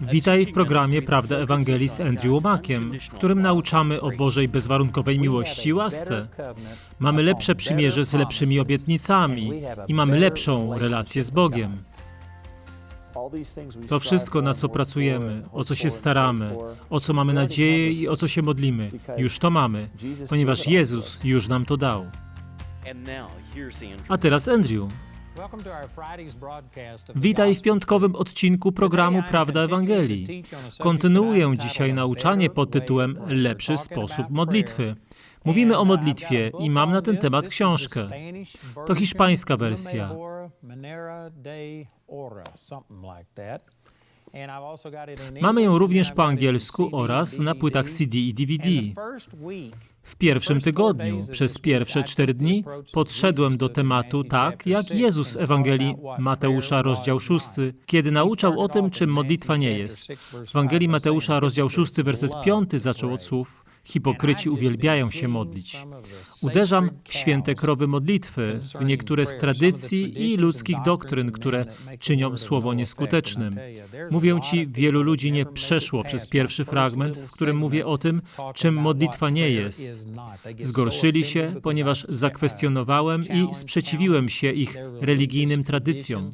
Witaj w programie Prawda Ewangelii z Andrew Womakiem, w którym nauczamy o Bożej bezwarunkowej miłości i łasce. Mamy lepsze przymierze z lepszymi obietnicami i mamy lepszą relację z Bogiem. To wszystko, na co pracujemy, o co się staramy, o co mamy nadzieję i o co się modlimy, już to mamy, ponieważ Jezus już nam to dał. A teraz Andrew. Witaj w piątkowym odcinku programu Prawda Ewangelii. Kontynuuję dzisiaj nauczanie pod tytułem Lepszy sposób modlitwy. Mówimy o modlitwie i mam na ten temat książkę. To hiszpańska wersja. Mamy ją również po angielsku oraz na płytach CD i DVD. W pierwszym tygodniu, przez pierwsze cztery dni, podszedłem do tematu tak, jak Jezus w Ewangelii Mateusza, rozdział 6, kiedy nauczał o tym, czym modlitwa nie jest. W Ewangelii Mateusza, rozdział 6, werset 5 zaczął od słów Hipokryci uwielbiają się modlić. Uderzam w święte krowy modlitwy, w niektóre z tradycji i ludzkich doktryn, które czynią słowo nieskutecznym. Mówię Ci, wielu ludzi nie przeszło przez pierwszy fragment, w którym mówię o tym, czym modlitwa nie jest. Zgorszyli się, ponieważ zakwestionowałem i sprzeciwiłem się ich religijnym tradycjom.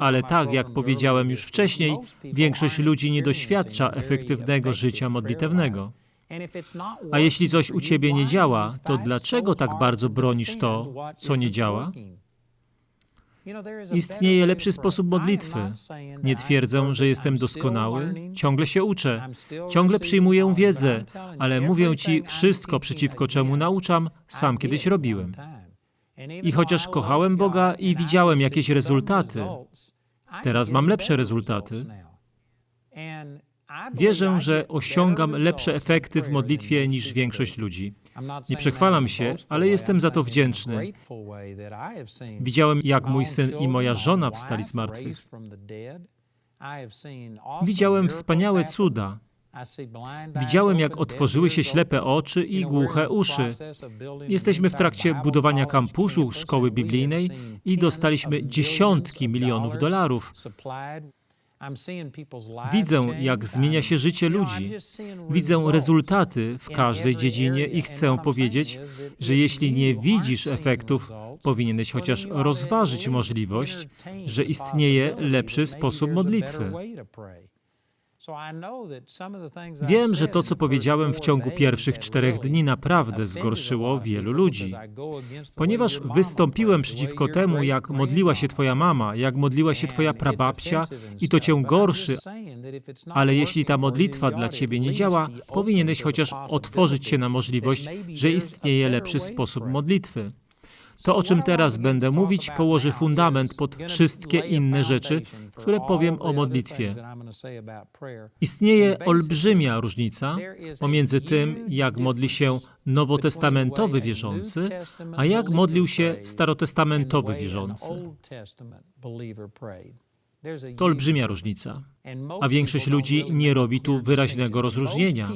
Ale tak, jak powiedziałem już wcześniej, większość ludzi nie doświadcza efektywnego życia modlitewnego. A jeśli coś u ciebie nie działa, to dlaczego tak bardzo bronisz to, co nie działa? Istnieje lepszy sposób modlitwy. Nie twierdzę, że jestem doskonały, ciągle się uczę, ciągle przyjmuję wiedzę, ale mówię ci, wszystko przeciwko czemu nauczam, sam kiedyś robiłem. I chociaż kochałem Boga i widziałem jakieś rezultaty, teraz mam lepsze rezultaty. Wierzę, że osiągam lepsze efekty w modlitwie niż większość ludzi. Nie przechwalam się, ale jestem za to wdzięczny. Widziałem, jak mój syn i moja żona wstali z martwych. Widziałem wspaniałe cuda. Widziałem, jak otworzyły się ślepe oczy i głuche uszy. Jesteśmy w trakcie budowania kampusu szkoły biblijnej i dostaliśmy dziesiątki milionów dolarów. Widzę, jak zmienia się życie ludzi. Widzę rezultaty w każdej dziedzinie i chcę powiedzieć, że jeśli nie widzisz efektów, powinieneś chociaż rozważyć możliwość, że istnieje lepszy sposób modlitwy. Wiem, że to, co powiedziałem w ciągu pierwszych czterech dni, naprawdę zgorszyło wielu ludzi. Ponieważ wystąpiłem przeciwko temu, jak modliła się Twoja mama, jak modliła się Twoja prababcia, i to Cię gorszy, ale jeśli ta modlitwa dla Ciebie nie działa, powinieneś chociaż otworzyć się na możliwość, że istnieje lepszy sposób modlitwy. To, o czym teraz będę mówić, położy fundament pod wszystkie inne rzeczy, które powiem o modlitwie. Istnieje olbrzymia różnica pomiędzy tym, jak modli się nowotestamentowy wierzący, a jak modlił się starotestamentowy wierzący. To olbrzymia różnica. A większość ludzi nie robi tu wyraźnego rozróżnienia.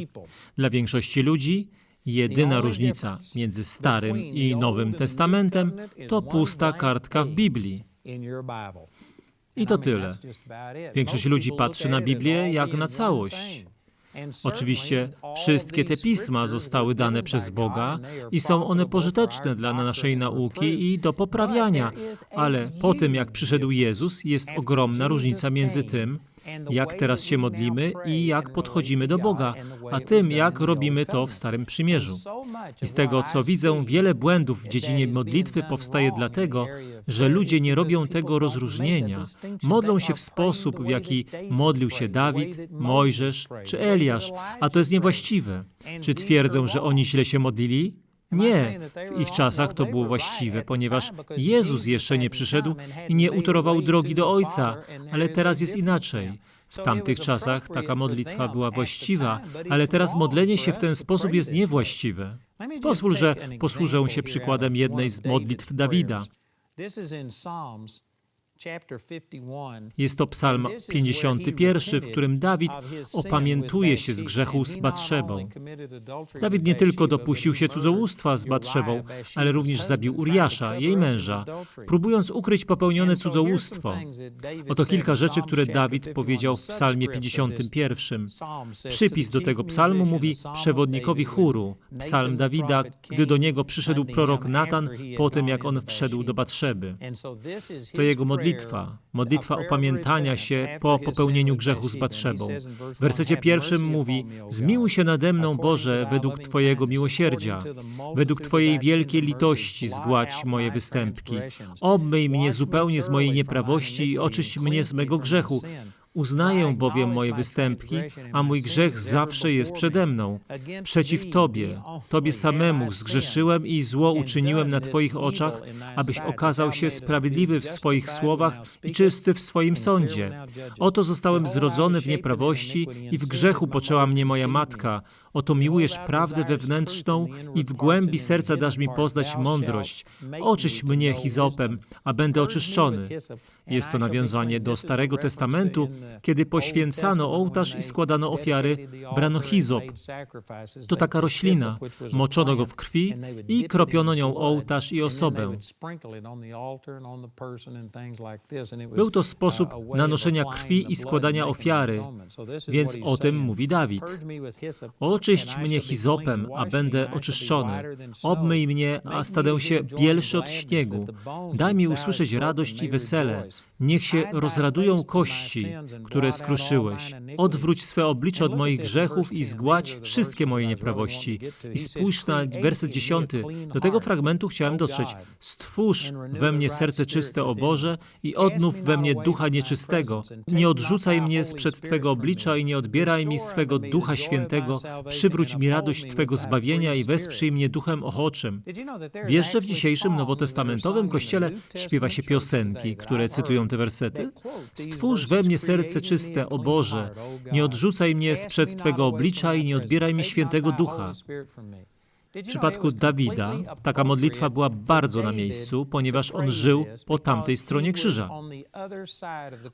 Dla większości ludzi Jedyna różnica między Starym i Nowym Testamentem to pusta kartka w Biblii. I to tyle. Większość ludzi patrzy na Biblię jak na całość. Oczywiście wszystkie te pisma zostały dane przez Boga i są one pożyteczne dla naszej nauki i do poprawiania, ale po tym jak przyszedł Jezus, jest ogromna różnica między tym, jak teraz się modlimy i jak podchodzimy do Boga, a tym, jak robimy to w Starym Przymierzu. I z tego, co widzę, wiele błędów w dziedzinie modlitwy powstaje dlatego, że ludzie nie robią tego rozróżnienia. Modlą się w sposób, w jaki modlił się Dawid, Mojżesz czy Eliasz, a to jest niewłaściwe. Czy twierdzą, że oni źle się modlili? Nie, w ich czasach to było właściwe, ponieważ Jezus jeszcze nie przyszedł i nie utorował drogi do Ojca, ale teraz jest inaczej. W tamtych czasach taka modlitwa była właściwa, ale teraz modlenie się w ten sposób jest niewłaściwe. Pozwól, że posłużę się przykładem jednej z modlitw Dawida. Jest to psalm 51, w którym Dawid opamiętuje się z grzechu z Batrzebą. Dawid nie tylko dopuścił się cudzołóstwa z Batrzebą, ale również zabił Uriasza, jej męża, próbując ukryć popełnione cudzołóstwo. Oto kilka rzeczy, które Dawid powiedział w psalmie 51. Przypis do tego psalmu mówi przewodnikowi chóru, psalm Dawida, gdy do niego przyszedł prorok Natan po tym, jak on wszedł do Batrzeby. To jego modlitwa, modlitwa opamiętania się po popełnieniu grzechu z Batrzebą. W wersecie pierwszym mówi: Zmiłuj się nade mną, Boże, według Twojego miłosierdzia, według Twojej wielkiej litości zgładź moje występki. Obmyj mnie zupełnie z mojej nieprawości i oczyść mnie z mego grzechu. Uznaję bowiem moje występki, a mój grzech zawsze jest przede mną. Przeciw Tobie, Tobie samemu zgrzeszyłem i zło uczyniłem na Twoich oczach, abyś okazał się sprawiedliwy w swoich słowach i czysty w swoim sądzie. Oto zostałem zrodzony w nieprawości i w grzechu poczęła mnie moja matka. Oto miłujesz prawdę wewnętrzną i w głębi serca dasz mi poznać mądrość. Oczyść mnie hizopem, a będę oczyszczony. Jest to nawiązanie do Starego Testamentu, kiedy poświęcano ołtarz i składano ofiary, brano hizop. To taka roślina. Moczono go w krwi i kropiono nią ołtarz i osobę. Był to sposób nanoszenia krwi i składania ofiary, więc o tym mówi Dawid. Oczyść mnie hizopem, a będę oczyszczony. Obmyj mnie, a stanę się bielszy od śniegu. Daj mi usłyszeć radość i wesele. Niech się rozradują kości, które skruszyłeś. Odwróć swe oblicze od moich grzechów i zgładź wszystkie moje nieprawości. I spójrz na werset dziesiąty. Do tego fragmentu chciałem dotrzeć. Stwórz we mnie serce czyste, o Boże, i odnów we mnie ducha nieczystego. Nie odrzucaj mnie sprzed Twego oblicza i nie odbieraj mi swego Ducha Świętego. Przywróć mi radość Twego zbawienia i wesprzyj mnie duchem ochoczym. Wiesz, że w dzisiejszym nowotestamentowym kościele śpiewa się piosenki, które cytują te wersety? Stwórz we mnie serce czyste, o Boże. Nie odrzucaj mnie sprzed Twego oblicza i nie odbieraj mi świętego ducha. W przypadku Dawida taka modlitwa była bardzo na miejscu, ponieważ on żył po tamtej stronie krzyża.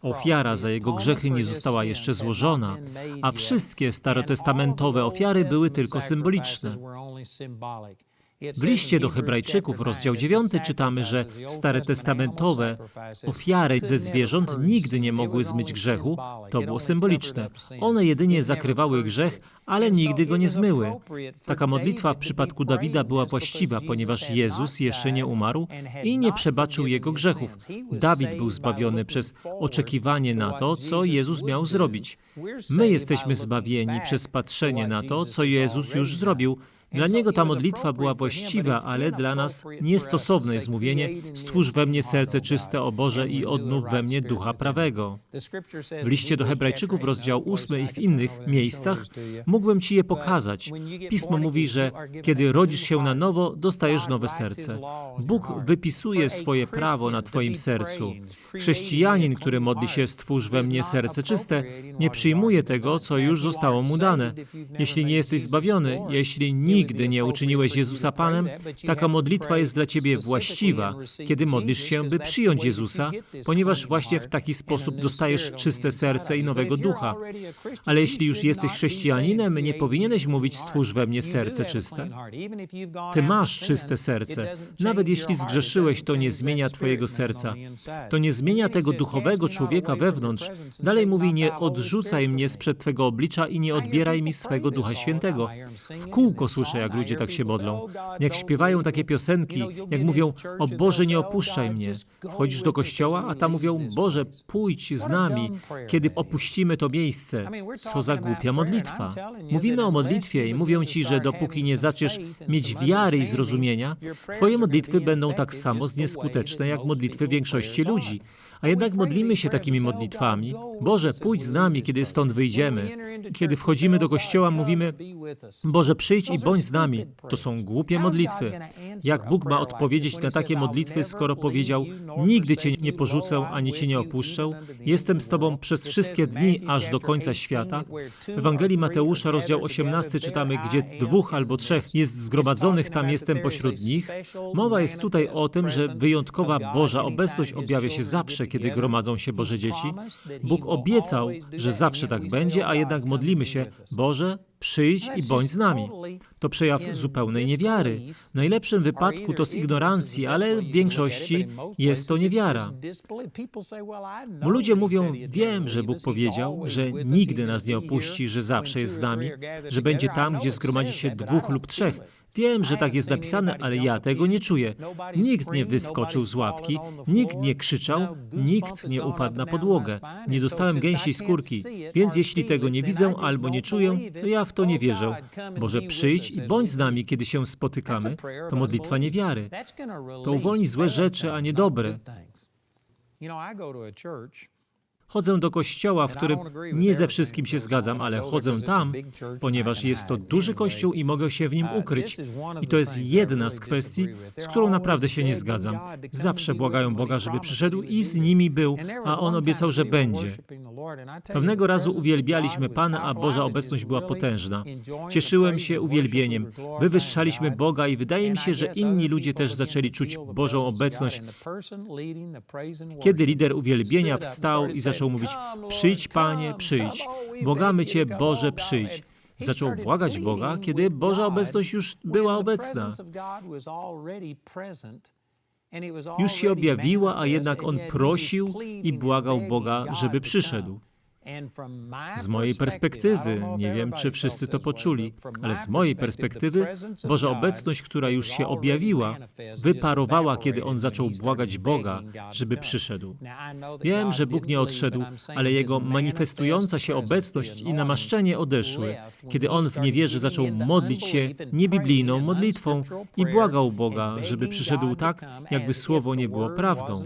Ofiara za jego grzechy nie została jeszcze złożona, a wszystkie starotestamentowe ofiary były tylko symboliczne. W liście do Hebrajczyków, rozdział 9, czytamy, że stare testamentowe ofiary ze zwierząt nigdy nie mogły zmyć grzechu. To było symboliczne. One jedynie zakrywały grzech, ale nigdy go nie zmyły. Taka modlitwa w przypadku Dawida była właściwa, ponieważ Jezus jeszcze nie umarł i nie przebaczył jego grzechów. Dawid był zbawiony przez oczekiwanie na to, co Jezus miał zrobić. My jesteśmy zbawieni przez patrzenie na to, co Jezus już zrobił. Dla niego ta modlitwa była właściwa, ale dla nas niestosowne jest mówienie: Stwórz we mnie serce czyste, o Boże, i odnów we mnie ducha prawego. W liście do Hebrajczyków, rozdział 8 i w innych miejscach mógłbym Ci je pokazać. Pismo mówi, że kiedy rodzisz się na nowo, dostajesz nowe serce. Bóg wypisuje swoje prawo na Twoim sercu. Chrześcijanin, który modli się Stwórz we mnie serce czyste, nie przyjmuje tego, co już zostało mu dane. Jeśli nie jesteś zbawiony, jeśli nigdy nigdy nie uczyniłeś Jezusa Panem, taka modlitwa jest dla Ciebie właściwa, kiedy modlisz się, by przyjąć Jezusa, ponieważ właśnie w taki sposób dostajesz czyste serce i nowego ducha. Ale jeśli już jesteś chrześcijaninem, nie powinieneś mówić stwórz we mnie serce czyste. Ty masz czyste serce. Nawet jeśli zgrzeszyłeś, to nie zmienia Twojego serca. To nie zmienia tego duchowego człowieka wewnątrz. Dalej mówi, nie odrzucaj mnie sprzed Twego oblicza i nie odbieraj mi swego Ducha Świętego. W kółko słyszę, jak ludzie tak się modlą. Jak śpiewają takie piosenki, jak mówią, o Boże, nie opuszczaj mnie. Wchodzisz do kościoła, a tam mówią, Boże, pójdź z nami, kiedy opuścimy to miejsce. Co za głupia modlitwa. Mówimy o modlitwie i mówią ci, że dopóki nie zaczniesz mieć wiary i zrozumienia, twoje modlitwy będą tak samo nieskuteczne jak modlitwy większości ludzi. A jednak modlimy się takimi modlitwami. Boże, pójdź z nami, kiedy stąd wyjdziemy. Kiedy wchodzimy do kościoła, mówimy, Boże, przyjdź i bądź z nami. To są głupie modlitwy. Jak Bóg ma odpowiedzieć na takie modlitwy, skoro powiedział: Nigdy cię nie porzucę ani cię nie opuszczę, jestem z tobą przez wszystkie dni aż do końca świata? W Ewangelii Mateusza, rozdział 18, czytamy: Gdzie dwóch albo trzech jest zgromadzonych, tam jestem pośród nich. Mowa jest tutaj o tym, że wyjątkowa Boża obecność objawia się zawsze, kiedy gromadzą się Boże dzieci. Bóg obiecał, że zawsze tak będzie, a jednak modlimy się: Boże, przyjdź i bądź z nami. To przejaw zupełnej niewiary. W najlepszym wypadku to z ignorancji, ale w większości jest to niewiara. Bo ludzie mówią, wiem, że Bóg powiedział, że nigdy nas nie opuści, że zawsze jest z nami, że będzie tam, gdzie zgromadzi się dwóch lub trzech. Wiem, że tak jest napisane, ale ja tego nie czuję. Nikt nie wyskoczył z ławki, nikt nie krzyczał, nikt nie upadł na podłogę. Nie dostałem gęsiej skórki, więc jeśli tego nie widzę albo nie czuję, to ja w to nie wierzę. Boże, przyjdź i bądź z nami, kiedy się spotykamy. To modlitwa niewiary. To uwolni złe rzeczy, a nie dobre. Chodzę do kościoła, w którym nie ze wszystkim się zgadzam, ale chodzę tam, ponieważ jest to duży kościół i mogę się w nim ukryć. I to jest jedna z kwestii, z którą naprawdę się nie zgadzam. Zawsze błagają Boga, żeby przyszedł i z nimi był, a On obiecał, że będzie. Pewnego razu uwielbialiśmy Pana, a Boża obecność była potężna. Cieszyłem się uwielbieniem. Wywyższaliśmy Boga i wydaje mi się, że inni ludzie też zaczęli czuć Bożą obecność. Kiedy lider uwielbienia wstał i zaczął mówić: Przyjdź, Panie, przyjdź. Błagamy Cię, Boże, przyjdź. Zaczął błagać Boga, kiedy Boża obecność już była obecna. Już się objawiła, a jednak on prosił i błagał Boga, żeby przyszedł. Z mojej perspektywy, nie wiem czy wszyscy to poczuli, ale z mojej perspektywy Boża obecność, która już się objawiła, wyparowała, kiedy on zaczął błagać Boga, żeby przyszedł. Wiem, że Bóg nie odszedł, ale jego manifestująca się obecność i namaszczenie odeszły, kiedy on w niewierze zaczął modlić się niebiblijną modlitwą i błagał Boga, żeby przyszedł tak, jakby słowo nie było prawdą.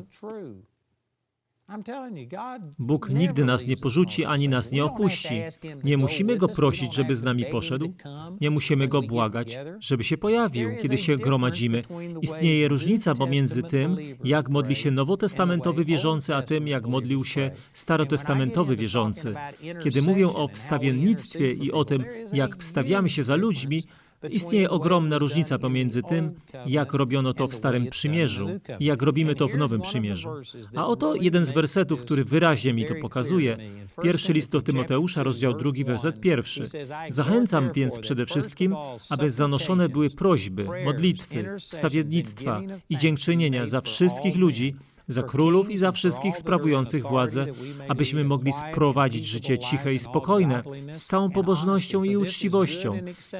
Bóg nigdy nas nie porzuci ani nas nie opuści. Nie musimy Go prosić, żeby z nami poszedł. Nie musimy Go błagać, żeby się pojawił, kiedy się gromadzimy. Istnieje różnica pomiędzy tym, jak modli się nowotestamentowy wierzący, a tym, jak modlił się starotestamentowy wierzący. Kiedy mówią o wstawiennictwie i o tym, jak wstawiamy się za ludźmi, Istnieje ogromna różnica pomiędzy tym, jak robiono to w Starym Przymierzu i jak robimy to w Nowym Przymierzu. A oto jeden z wersetów, który wyraźnie mi to pokazuje. Pierwszy list do Tymoteusza, rozdział drugi, werset pierwszy. Zachęcam więc przede wszystkim, aby zanoszone były prośby, modlitwy, wstawiennictwa i dziękczynienia za wszystkich ludzi, za królów i za wszystkich sprawujących władzę, abyśmy mogli sprowadzić życie ciche i spokojne, z całą pobożnością i uczciwością.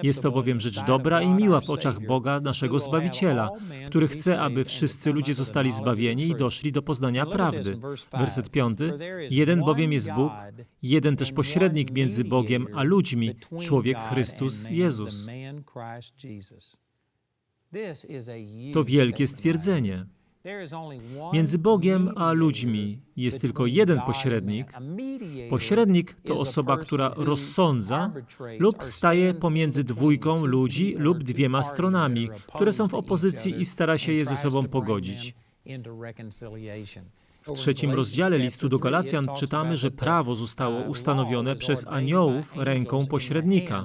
Jest to bowiem rzecz dobra i miła w oczach Boga, naszego Zbawiciela, który chce, aby wszyscy ludzie zostali zbawieni i doszli do poznania prawdy. Werset piąty. Jeden bowiem jest Bóg, jeden też pośrednik między Bogiem a ludźmi, człowiek Chrystus Jezus. To wielkie stwierdzenie. Między Bogiem a ludźmi jest tylko jeden pośrednik. Pośrednik to osoba, która rozsądza lub staje pomiędzy dwójką ludzi lub dwiema stronami, które są w opozycji i stara się je ze sobą pogodzić. W trzecim rozdziale listu do Galacjan czytamy, że prawo zostało ustanowione przez aniołów ręką pośrednika.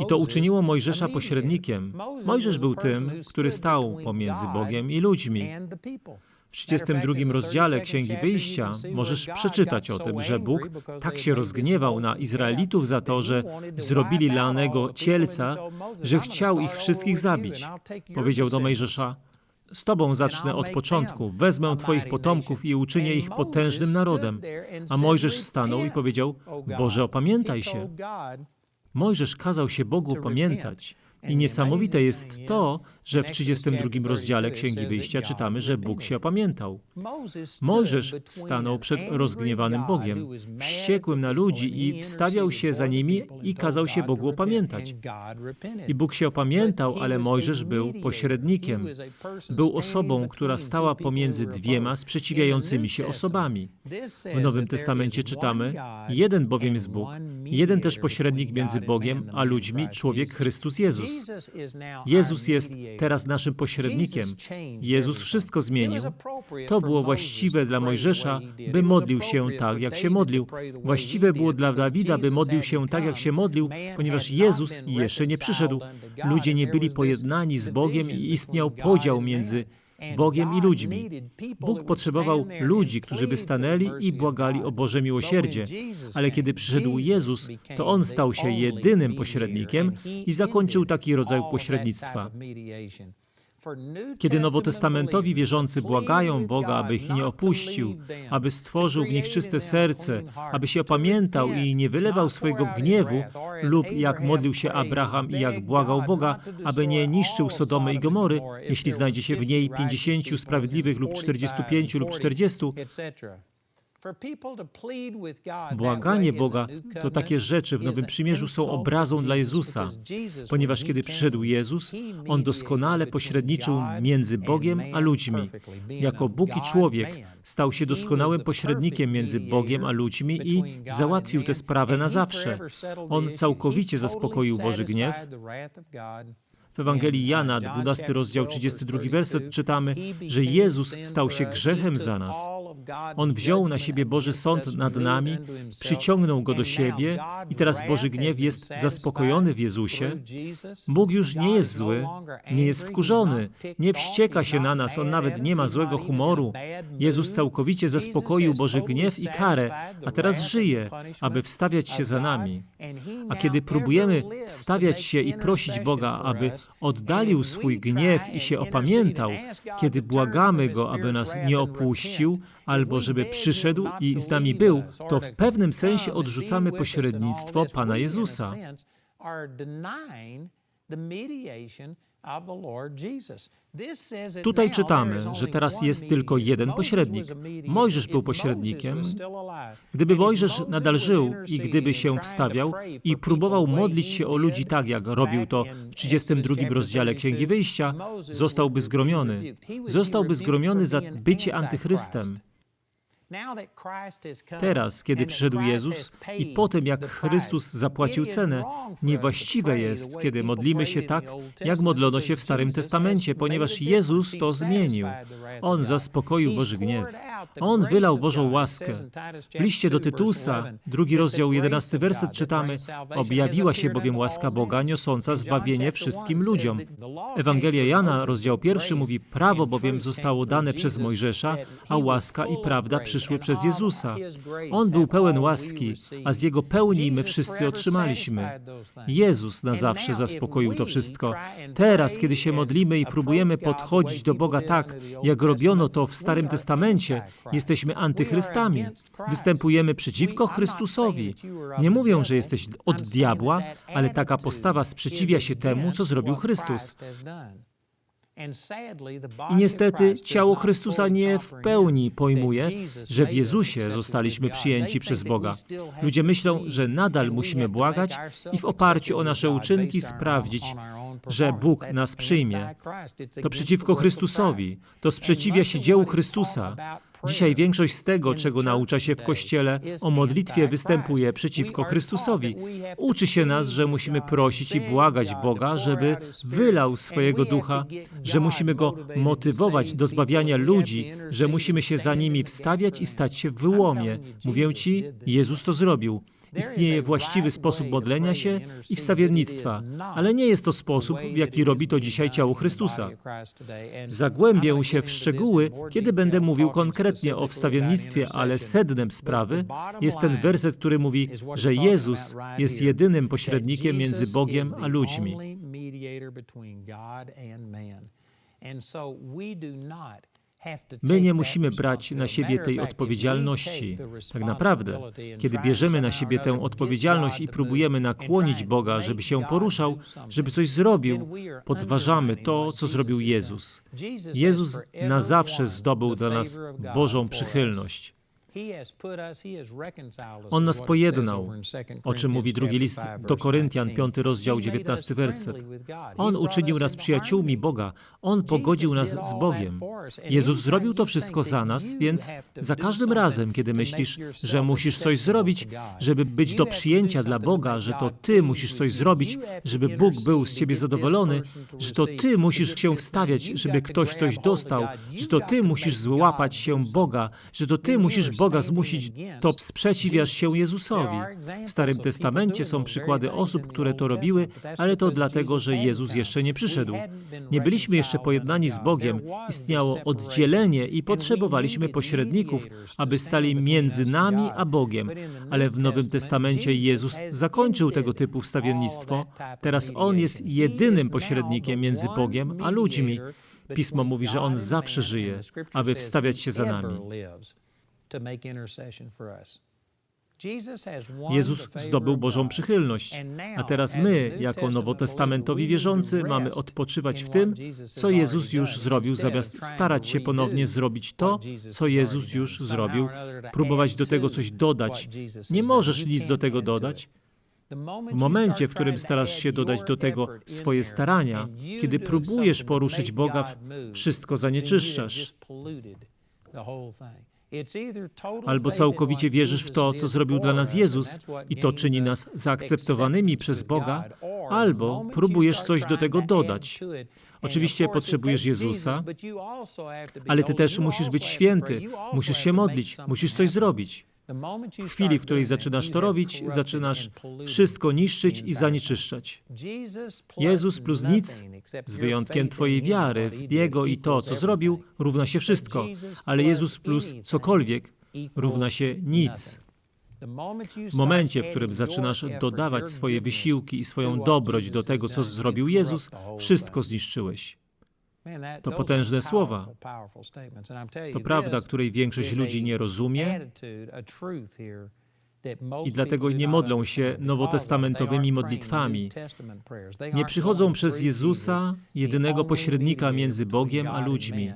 I to uczyniło Mojżesza pośrednikiem. Mojżesz był tym, który stał pomiędzy Bogiem i ludźmi. W 32 rozdziale Księgi Wyjścia możesz przeczytać o tym, że Bóg tak się rozgniewał na Izraelitów za to, że zrobili lanego cielca, że chciał ich wszystkich zabić. Powiedział do Mojżesza, z Tobą zacznę od początku, wezmę Twoich potomków i uczynię ich potężnym narodem. A Mojżesz stanął i powiedział, Boże, opamiętaj się. Mojżesz kazał się Bogu pamiętać. I niesamowite jest to, że w 32 rozdziale Księgi Wyjścia czytamy, że Bóg się opamiętał. Mojżesz stanął przed rozgniewanym Bogiem, wściekłym na ludzi i wstawiał się za nimi i kazał się Bogu opamiętać. I Bóg się opamiętał, ale Mojżesz był pośrednikiem. Był osobą, która stała pomiędzy dwiema sprzeciwiającymi się osobami. W Nowym Testamencie czytamy: Jeden bowiem jest Bóg, jeden też pośrednik między Bogiem a ludźmi, człowiek Chrystus Jezus. Jezus jest teraz naszym pośrednikiem. Jezus wszystko zmienił. To było właściwe dla Mojżesza, by modlił się tak, jak się modlił. Właściwe było dla Dawida, by modlił się tak, jak się modlił, ponieważ Jezus jeszcze nie przyszedł. Ludzie nie byli pojednani z Bogiem i istniał podział między Bogiem i ludźmi. Bóg potrzebował ludzi, którzy by stanęli i błagali o Boże miłosierdzie, ale kiedy przyszedł Jezus, to On stał się jedynym pośrednikiem i zakończył taki rodzaj pośrednictwa. Kiedy nowotestamentowi wierzący błagają Boga, aby ich nie opuścił, aby stworzył w nich czyste serce, aby się opamiętał i nie wylewał swojego gniewu, lub jak modlił się Abraham i jak błagał Boga, aby nie niszczył Sodomy i Gomory, jeśli znajdzie się w niej 50 sprawiedliwych lub 45 lub 40, Błaganie Boga to takie rzeczy w Nowym Przymierzu są obrazą dla Jezusa, ponieważ kiedy przyszedł Jezus, On doskonale pośredniczył między Bogiem a ludźmi. Jako Bóg i człowiek stał się doskonałym pośrednikiem między Bogiem a ludźmi i załatwił tę sprawę na zawsze. On całkowicie zaspokoił Boży gniew, w Ewangelii Jana, 12 rozdział, 32 werset czytamy, że Jezus stał się grzechem za nas. On wziął na siebie Boży sąd nad nami, przyciągnął go do siebie i teraz Boży gniew jest zaspokojony w Jezusie. Bóg już nie jest zły, nie jest wkurzony, nie wścieka się na nas, On nawet nie ma złego humoru. Jezus całkowicie zaspokoił Boży gniew i karę, a teraz żyje, aby wstawiać się za nami. A kiedy próbujemy wstawiać się i prosić Boga, aby oddalił swój gniew i się opamiętał, kiedy błagamy Go, aby nas nie opuścił, albo żeby przyszedł i z nami był, to w pewnym sensie odrzucamy pośrednictwo Pana Jezusa. Tutaj czytamy, że teraz jest tylko jeden pośrednik. Mojżesz był pośrednikiem. Gdyby Mojżesz nadal żył i gdyby się wstawiał i próbował modlić się o ludzi tak, jak robił to w 32 rozdziale Księgi Wyjścia, zostałby zgromiony. Zostałby zgromiony za bycie antychrystem. Teraz, kiedy przyszedł Jezus i po tym, jak Chrystus zapłacił cenę, niewłaściwe jest, kiedy modlimy się tak, jak modlono się w Starym Testamencie, ponieważ Jezus to zmienił. On zaspokoił Boży gniew. On wylał Bożą łaskę. W liście do Tytusa, drugi rozdział, jedenasty werset czytamy, objawiła się bowiem łaska Boga, niosąca zbawienie wszystkim ludziom. Ewangelia Jana, rozdział pierwszy mówi, prawo bowiem zostało dane przez Mojżesza, a łaska i prawda przyszły przez Jezusa. On był pełen łaski, a z Jego pełni my wszyscy otrzymaliśmy. Jezus na zawsze zaspokoił to wszystko. Teraz, kiedy się modlimy i próbujemy podchodzić do Boga tak, jak robiono to w Starym Testamencie, jesteśmy antychrystami. Występujemy przeciwko Chrystusowi. Nie mówią, że jesteś od diabła, ale taka postawa sprzeciwia się temu, co zrobił Chrystus. I niestety ciało Chrystusa nie w pełni pojmuje, że w Jezusie zostaliśmy przyjęci przez Boga. Ludzie myślą, że nadal musimy błagać i w oparciu o nasze uczynki sprawdzić, że Bóg nas przyjmie. To przeciwko Chrystusowi, to sprzeciwia się dziełu Chrystusa. Dzisiaj większość z tego, czego naucza się w Kościele o modlitwie, występuje przeciwko Chrystusowi. Uczy się nas, że musimy prosić i błagać Boga, żeby wylał swojego ducha, że musimy go motywować do zbawiania ludzi, że musimy się za nimi wstawiać i stać się w wyłomie. Mówię Ci, Jezus to zrobił. Istnieje właściwy sposób modlenia się i wstawiennictwa, ale nie jest to sposób, w jaki robi to dzisiaj ciało Chrystusa. Zagłębię się w szczegóły, kiedy będę mówił konkretnie o wstawiennictwie, ale sednem sprawy jest ten werset, który mówi, że Jezus jest jedynym pośrednikiem między Bogiem a ludźmi. My nie musimy brać na siebie tej odpowiedzialności. Tak naprawdę, kiedy bierzemy na siebie tę odpowiedzialność i próbujemy nakłonić Boga, żeby się poruszał, żeby coś zrobił, podważamy to, co zrobił Jezus. Jezus na zawsze zdobył dla nas Bożą przychylność. On nas pojednał, o czym mówi drugi list do Koryntian, 5 rozdział, 19 werset. On uczynił nas przyjaciółmi Boga, On pogodził nas z Bogiem. Jezus zrobił to wszystko za nas, więc za każdym razem, kiedy myślisz, że musisz coś zrobić, żeby być do przyjęcia dla Boga, że to Ty musisz coś zrobić, żeby Bóg był z Ciebie zadowolony, że to Ty musisz się wstawiać, żeby ktoś coś dostał, że to Ty musisz złapać się Boga, że to Ty musisz Boga zmusić, to sprzeciwiasz się Jezusowi. W Starym Testamencie są przykłady osób, które to robiły, ale to dlatego, że Jezus jeszcze nie przyszedł. Nie byliśmy jeszcze pojednani z Bogiem, istniało oddzielenie i potrzebowaliśmy pośredników, aby stali między nami a Bogiem. Ale w Nowym Testamencie Jezus zakończył tego typu wstawiennictwo. Teraz On jest jedynym pośrednikiem między Bogiem a ludźmi. Pismo mówi, że On zawsze żyje, aby wstawiać się za nami. Jezus zdobył Bożą przychylność, a teraz my, jako nowotestamentowi wierzący, mamy odpoczywać w tym, co Jezus już zrobił, zamiast starać się ponownie zrobić to, co Jezus już zrobił, próbować do tego coś dodać. Nie możesz nic do tego dodać. W momencie, w którym starasz się dodać do tego swoje starania, kiedy próbujesz poruszyć Boga, wszystko zanieczyszczasz. Albo całkowicie wierzysz w to, co zrobił dla nas Jezus i to czyni nas zaakceptowanymi przez Boga, albo próbujesz coś do tego dodać. Oczywiście potrzebujesz Jezusa, ale ty też musisz być święty, musisz się modlić, musisz coś zrobić. W chwili, w której zaczynasz to robić, zaczynasz wszystko niszczyć i zanieczyszczać. Jezus plus nic, z wyjątkiem Twojej wiary w Niego i to, co zrobił, równa się wszystko, ale Jezus plus cokolwiek równa się nic. W momencie, w którym zaczynasz dodawać swoje wysiłki i swoją dobroć do tego, co zrobił Jezus, wszystko zniszczyłeś. To potężne słowa. To prawda, której większość ludzi nie rozumie i dlatego nie modlą się nowotestamentowymi modlitwami. Nie przychodzą przez Jezusa, jedynego pośrednika między Bogiem a ludźmi.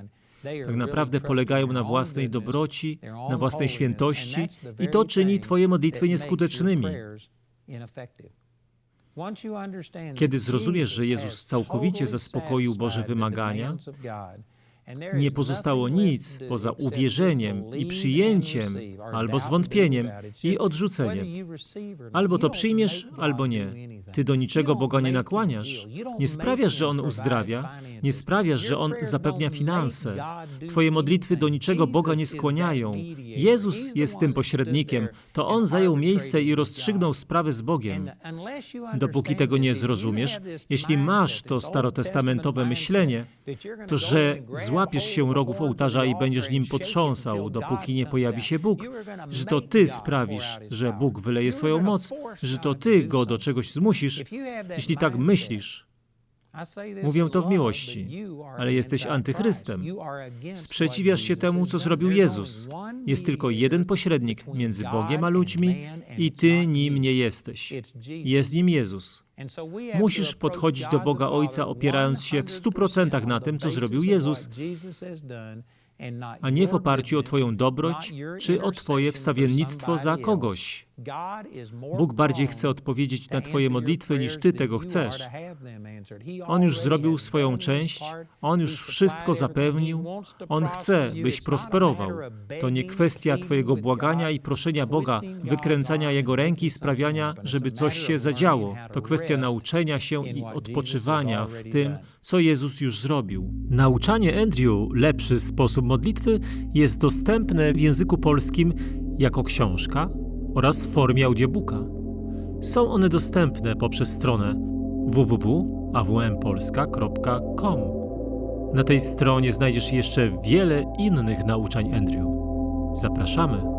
Tak naprawdę polegają na własnej dobroci, na własnej świętości i to czyni Twoje modlitwy nieskutecznymi. Kiedy zrozumiesz, że Jezus całkowicie zaspokoił Boże wymagania, nie pozostało nic poza uwierzeniem i przyjęciem, albo zwątpieniem i odrzuceniem. Albo to przyjmiesz, albo nie. Ty do niczego Boga nie nakłaniasz. Nie sprawiasz, że On uzdrawia, nie sprawiasz, że On zapewnia finanse. Twoje modlitwy do niczego Boga nie skłaniają. Jezus jest tym pośrednikiem. To On zajął miejsce i rozstrzygnął sprawę z Bogiem. Dopóki tego nie zrozumiesz, jeśli masz to starotestamentowe myślenie, to że złapiesz się rogów ołtarza i będziesz nim potrząsał, dopóki nie pojawi się Bóg, że to Ty sprawisz, że Bóg wyleje swoją moc, że to Ty Go do czegoś zmusisz, jeśli tak myślisz, Mówię to w miłości, ale jesteś antychrystem. Sprzeciwiasz się temu, co zrobił Jezus. Jest tylko jeden pośrednik między Bogiem a ludźmi i ty nim nie jesteś. Jest nim Jezus. Musisz podchodzić do Boga Ojca opierając się w stu procentach na tym, co zrobił Jezus, a nie w oparciu o Twoją dobroć czy o Twoje wstawiennictwo za kogoś. Bóg bardziej chce odpowiedzieć na Twoje modlitwy, niż Ty tego chcesz. On już zrobił swoją część, On już wszystko zapewnił, On chce, byś prosperował. To nie kwestia Twojego błagania i proszenia Boga, wykręcania Jego ręki i sprawiania, żeby coś się zadziało. To kwestia nauczenia się i odpoczywania w tym, co Jezus już zrobił. Nauczanie Andrew, lepszy sposób modlitwy, jest dostępne w języku polskim jako książka oraz w formie audiobooka. Są one dostępne poprzez stronę www.awmpolska.com. Na tej stronie znajdziesz jeszcze wiele innych nauczań Andrew. Zapraszamy.